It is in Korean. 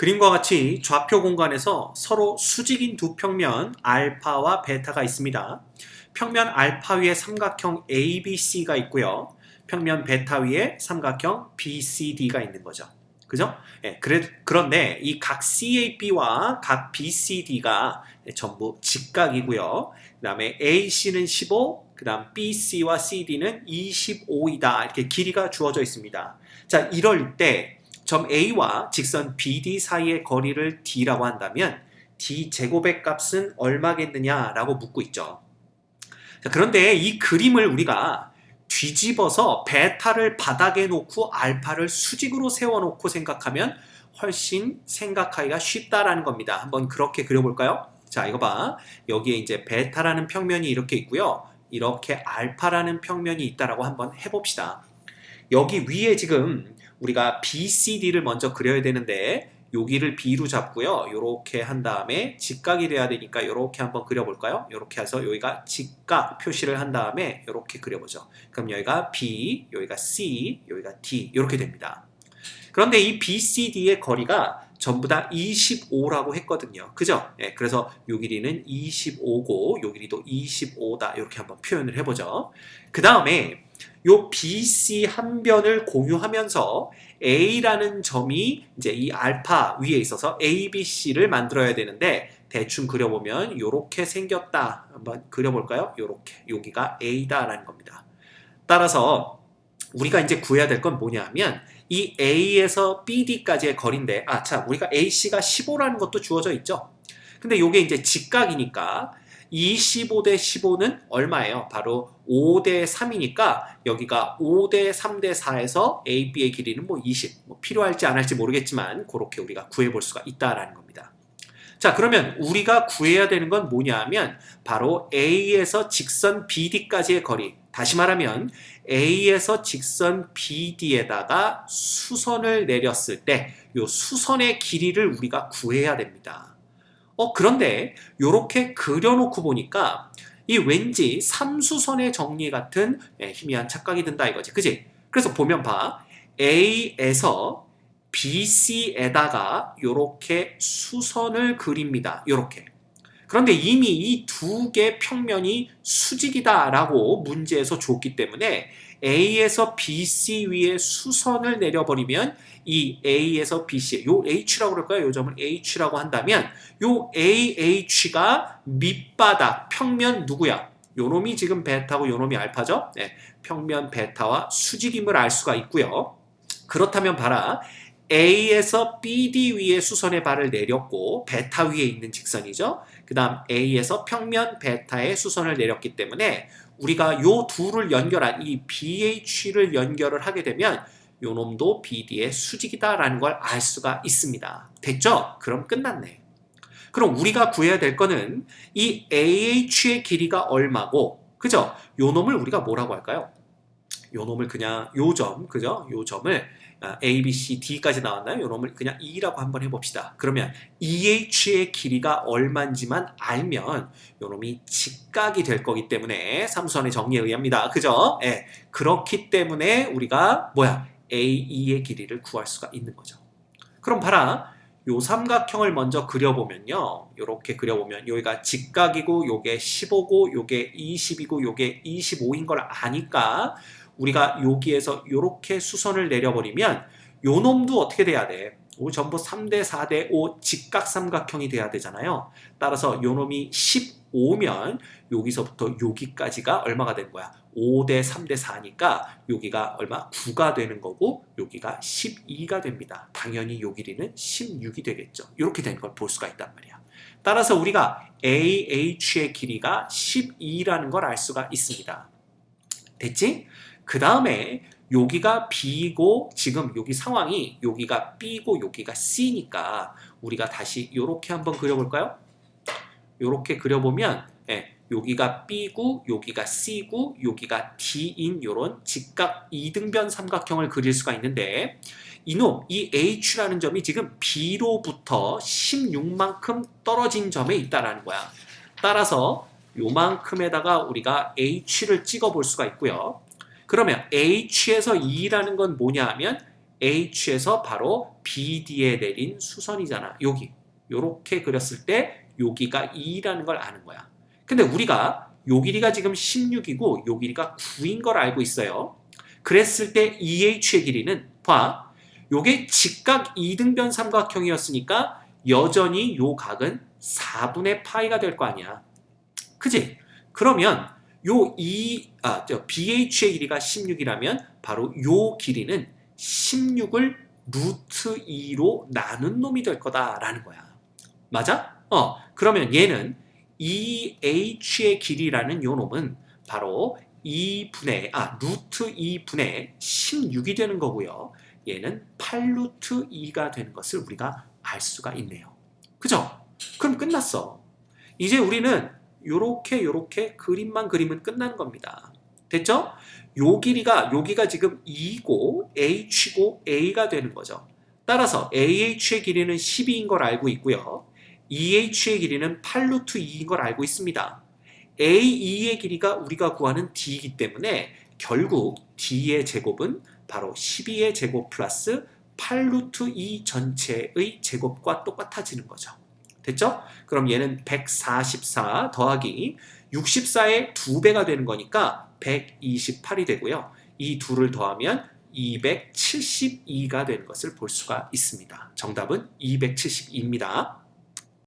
그림과 같이 좌표 공간에서 서로 수직인 두 평면 알파와 베타가 있습니다. 평면 알파 위에 삼각형 ABC가 있고요. 평면 베타 위에 삼각형 BCD가 있는 거죠. 그죠? 예, 그래, 그런데 이 각 CAB와 각 BCD가 전부 직각이고요. 그 다음에 AC는 15, 그 다음 BC와 CD는 25이다. 이렇게 길이가 주어져 있습니다. 자, 이럴 때 점 A와 직선 BD 사이의 거리를 D라고 한다면 D 제곱의 값은 얼마겠느냐라고 묻고 있죠. 자, 그런데 이 그림을 우리가 뒤집어서 베타를 바닥에 놓고 알파를 수직으로 세워놓고 생각하면 훨씬 생각하기가 쉽다라는 겁니다. 한번 그렇게 그려볼까요? 자, 이거 봐. 여기에 이제 베타라는 평면이 이렇게 있고요. 이렇게 알파라는 평면이 있다라고 한번 해봅시다. 여기 위에 지금 우리가 BCD를 먼저 그려야 되는데 여기를 B로 잡고요. 이렇게 한 다음에 직각이 돼야 되니까 이렇게 한번 그려볼까요? 이렇게 해서 여기가 직각 표시를 한 다음에 이렇게 그려보죠. 그럼 여기가 B, 여기가 C, 여기가 D 이렇게 됩니다. 그런데 이 BCD의 거리가 전부 다 25라고 했거든요. 그죠? 예, 그래서 요 길이는 25고 요 길이도 25다. 이렇게 한번 표현을 해보죠. 그 다음에 요 BC 한 변을 공유하면서 A라는 점이 이제 이 알파 위에 있어서 ABC를 만들어야 되는데 대충 그려보면 이렇게 생겼다. 한번 그려볼까요? 이렇게 여기가 A다라는 겁니다. 따라서 우리가 이제 구해야 될 건 뭐냐면 이 A에서 BD까지의 거리인데 아, 자, 우리가 AC가 15라는 것도 주어져 있죠. 근데 이게 이제 직각이니까 25대 15는 얼마예요? 바로 5대 3이니까 여기가 5대 3대 4에서 AB의 길이는 뭐 20. 뭐 필요할지 안 할지 모르겠지만 그렇게 우리가 구해 볼 수가 있다라는 겁니다. 자, 그러면 우리가 구해야 되는 건 뭐냐 하면 바로 A에서 직선 BD까지의 거리. 다시 말하면 A에서 직선 BD에다가 수선을 내렸을 때 이 수선의 길이를 우리가 구해야 됩니다. 어, 그런데 이렇게 그려놓고 보니까 이 왠지 삼수선의 정리 같은 예, 희미한 착각이 든다 이거지. 그지? 그래서 보면 봐. A에서 BC에다가 이렇게 수선을 그립니다. 이렇게. 그런데 이미 이 두 개 평면이 수직이다라고 문제에서 줬기 때문에 A에서 BC 위에 수선을 내려버리면 이 A에서 BC, 요 H라고 그럴까요? 요 점을 H라고 한다면 요 AH가 밑바닥 평면 누구야? 요 놈이 지금 베타고 요 놈이 알파죠? 네, 평면 베타와 수직임을 알 수가 있고요. 그렇다면 봐라. A에서 BD 위에 수선의 발을 내렸고 베타 위에 있는 직선이죠. 그 다음 A에서 평면 베타에 수선을 내렸기 때문에 우리가 요 둘을 연결한 이 BH를 연결을 하게 되면 요 놈도 BD의 수직이다라는 걸 알 수가 있습니다. 됐죠? 그럼 끝났네. 그럼 우리가 구해야 될 거는 이 AH의 길이가 얼마고 그죠? 요 놈을 우리가 뭐라고 할까요? 요 놈을 그냥 요 점, 그죠? 요 점을 A, B, C, D까지 나왔나요? 요 놈을 그냥 E라고 한번 해봅시다. 그러면 EH의 길이가 얼마인지만 알면 요 놈이 직각이 될 거기 때문에 삼수선의 정리에 의합니다. 그죠? 예. 그렇기 때문에 우리가 뭐야? AE의 길이를 구할 수가 있는 거죠. 그럼 봐라. 요 삼각형을 먼저 그려보면요. 요렇게 그려보면 여기가 직각이고 요게 15고 요게 20이고 요게 25인 걸 아니까 우리가 여기에서 이렇게 수선을 내려버리면 요 놈도 어떻게 돼야 돼? 오, 전부 3대 4대 5 직각 삼각형이 돼야 되잖아요. 따라서 요 놈이 15면 여기서부터 여기까지가 얼마가 되는 거야? 5대 3대 4니까 여기가 얼마? 9가 되는 거고 여기가 12가 됩니다. 당연히 요 길이는 16이 되겠죠. 이렇게 되는 걸 볼 수가 있단 말이야. 따라서 우리가 AH의 길이가 12라는 걸 알 수가 있습니다. 됐지? 그 다음에 여기가 B고 지금 여기 상황이 여기가 B고 여기가 C니까 우리가 다시 이렇게 한번 그려볼까요? 이렇게 그려보면 예, 여기가 B고 여기가 C고 여기가 D인 이런 직각 이등변 삼각형을 그릴 수가 있는데 이놈 이 H라는 점이 지금 B로부터 16만큼 떨어진 점에 있다라는 거야. 따라서 요만큼에다가 우리가 H를 찍어 볼 수가 있고요. 그러면 H에서 2라는 건 뭐냐 하면 H에서 바로 BD에 내린 수선이잖아. 여기. 요렇게 그렸을 때 여기가 2라는 걸 아는 거야. 근데 우리가 요 길이가 지금 16이고 요 길이가 9인 걸 알고 있어요. 그랬을 때 EH의 길이는 봐. 요게 직각 2등변 삼각형이었으니까 여전히 요 각은 4분의 파이가 될 거 아니야. 그지? 그러면 요 E, 아, 저 BH의 길이가 16이라면 바로 요 길이는 16을 루트 2로 나눈 놈이 될 거다라는 거야. 맞아? 어, 그러면 얘는 EH의 길이라는 요 놈은 바로 2분의, 아, 루트 2분의 16이 되는 거고요. 얘는 8루트 2가 되는 것을 우리가 알 수가 있네요. 그죠? 그럼 끝났어. 이제 우리는 요렇게 요렇게 그림만 그리면 끝나는 겁니다. 됐죠? 요 길이가 여기가 지금 2고 h고 a가 되는 거죠. 따라서 ah의 길이는 12인 걸 알고 있고요. eh의 길이는 8루트 2인 걸 알고 있습니다. ae의 길이가 우리가 구하는 d이기 때문에 결국 d의 제곱은 바로 12의 제곱 플러스 8루트 2 전체의 제곱과 똑같아지는 거죠. 됐죠? 그럼 얘는 144 더하기 64의 2배가 되는 거니까 128이 되고요. 이 둘을 더하면 272가 되는 것을 볼 수가 있습니다. 정답은 272입니다.